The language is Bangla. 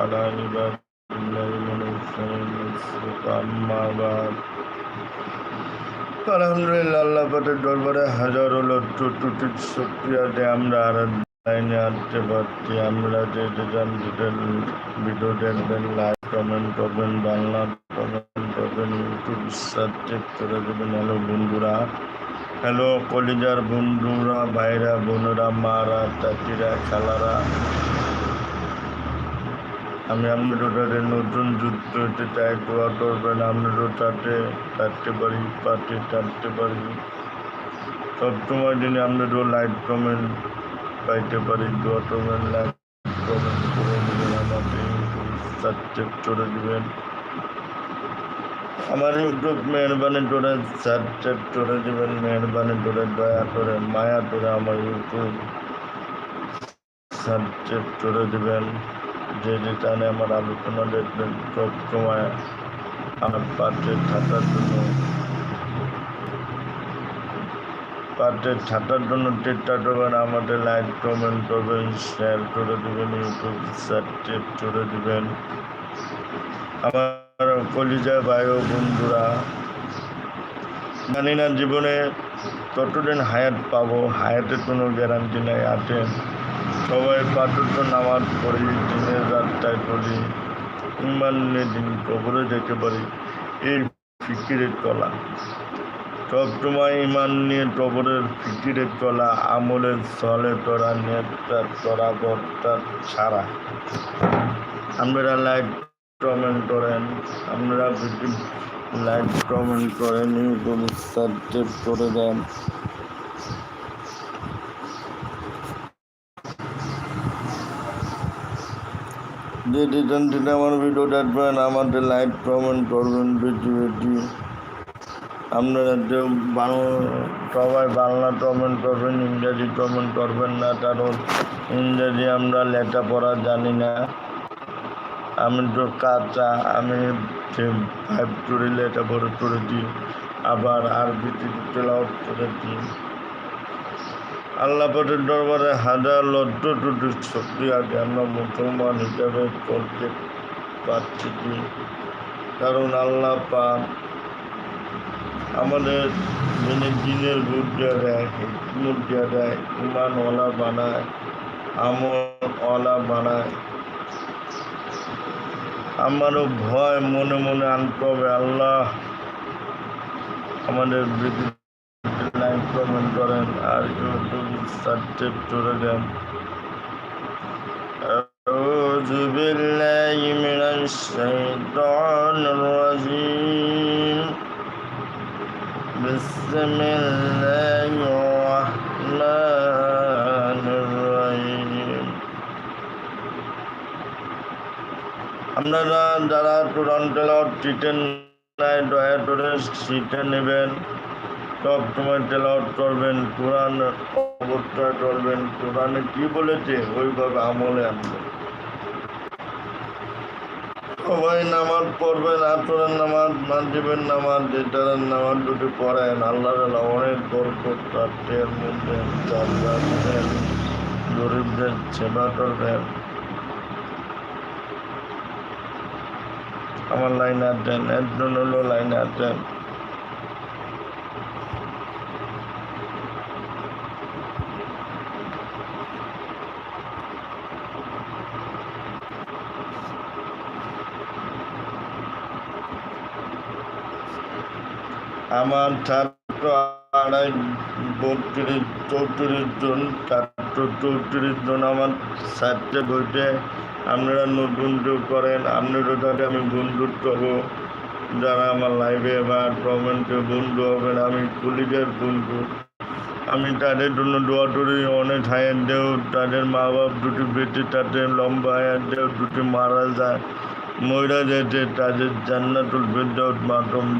على عباد الله من الصالحين أما بعد আলহামদুলিল্লাহ আল্লাহ পাকের দরবারে হাজারো লক্ষ টুটি শুক্রিয়াতে আমরা আর লাইনে আসতে পারছি আমরা যে যে জানতেন ভিডিও দেখবেন লাইক কমেন্ট করবেন বাংলা কমেন্ট করবেন ইউটিউব সাবস্ক্রাইব করে দেবেন হ্যালো বন্ধুরা হ্যালো কলিজার বন্ধুরা ভাইরা বোনেরা মারা চাচিরা খালারা আমি আপনাদের নতুন যুদ্ধ হতে চাই, দোয়া করবেন তাতে থাকতে পারি, পাতে থাকতে পারি। সবসময় দিনে আপনারও লাইক কমেন্ট পাইতে পারি, দোয়া করবেন লাইক কমেন্ট করে দেবেন, আমাকে সাবস্ক্রাইব করে দেবেন। আমার ইউটিউব মেহরবানি করে সাবস্ক্রাইব করে দেবেন মেহরবানি করে দয়া করে, মায়া করে আমার ইউটিউব সাবস্ক্রাইব করে দেবেন। যে টানে আমার আলোচনা দেখবেন, সব সময় আমার পাঠে থাকার জন্য পাঠে থাকার জন্য চেষ্টা করবেন আমাদের লাইক কমেন্ট করবেন শেয়ার করে দেবেন ইউটিউব সাবস্ক্রাইব করে দেবেন। আমার কলিজা ভাই ও বন্ধুরা, জানি না জীবনে কতদিন হায়াত পাবো হায়াতের কোনো গ্যারান্টি নাই আছে সবাই পাঠ্য নামাজ পড়ি দিনের রাতটায় পড়ি ইমান নিয়ে দিন কবরে যেতে পারি। এই ফিকিরের কলা। সবসময় ইমান নিয়ে কবরের ফিকিরের কলা, আমলের স্থলে তোরা নেতা তোরা বর্তা ছাড়া আপনারা লাইক কমেন্ট করেন, আপনারা লাইক কমেন্ট করেন ইউটিউব সাবস্ক্রাইব করে দেন। যে যেখান থেকে আমার ভিডিও দেখবেন আমাদের লাইক কমেন্ট করবেন বেশি বেশি আপনারা যে বাংলা, সবাই বাংলা কমেন্ট করবেন, ইংরাজি কমেন্ট করবেন না, কারণ ইংরাজি আমরা লেখাপড়া জানি না। আমি তো কাঁচা, আমি ফাইভ টুরে লেখাপড়া করেছি আবার আরবিতে তেলাওয়াত করেছি। আল্লাহ পাকের দরবারে হাজার লজ্জ টুটু শক্তি আছে আমরা মুসলমান হিসাবে করতে পারছি কি? কারণ আল্লাহ পাক আমাদের যিনি দিনের বুদ্ধি দেয় হিকমত দিয়ে দেয়, ইমানওয়ালা বানায়, আমলওয়ালা বানায়। আমারও ভয় মনে মনে আনতে হবে, আল্লাহ আমাদের বৃদ্ধি লাইক কমেন্ট করেন আর ইউটিউব সাবস্ক্রাইব করে দেন أعوذ بالله من الشيطان الرجيم بسم الله الرحمن الرحيم আপনারা যারা কোরআন তেলাওয়াত শিখেন নাই দয়া করে শিখে নেবেন সব সময় তেলাওয়াত করবেন কোরআন, অবস্থায় করবেন কোরআনে কি বলেছে ওইভাবে আমলে আনবেন সবাই নামাজ পড়বেন, আসরের নামাজ মানজিবের নামাজ যেটার নামাজ দুটি পড়েন, আল্লাহ অনেক বরকত রাত্রের মধ্যে দেন গরিবদের সেবা করবেন। আমার লাইনে আছেন একজন হলো লাইনে আছেন আমার ছাত্র আড়াই বত্রিশ, চৌত্রিশ জন ছাত্র চৌত্রিশ জন আমার ছাত্রে বইতে আপনারা নতুন যোগ করেন আপনারও সাথে আমি বন্ধুত্ব হব যারা আমার লাইভে বা কমেন্টে বন্ধু হবেন, আমি কলিগের বন্ধু। আমি তাদের জন্য দোয়া করি, অনেক হায়ার দেও। তাদের মা বাপ দুটি বেটে তাদের লম্বা হায়ার দেও, দুটি মারা যায়। মহিলা যেতে, তাদের জান্নাতুল ফেরদাউস মাতম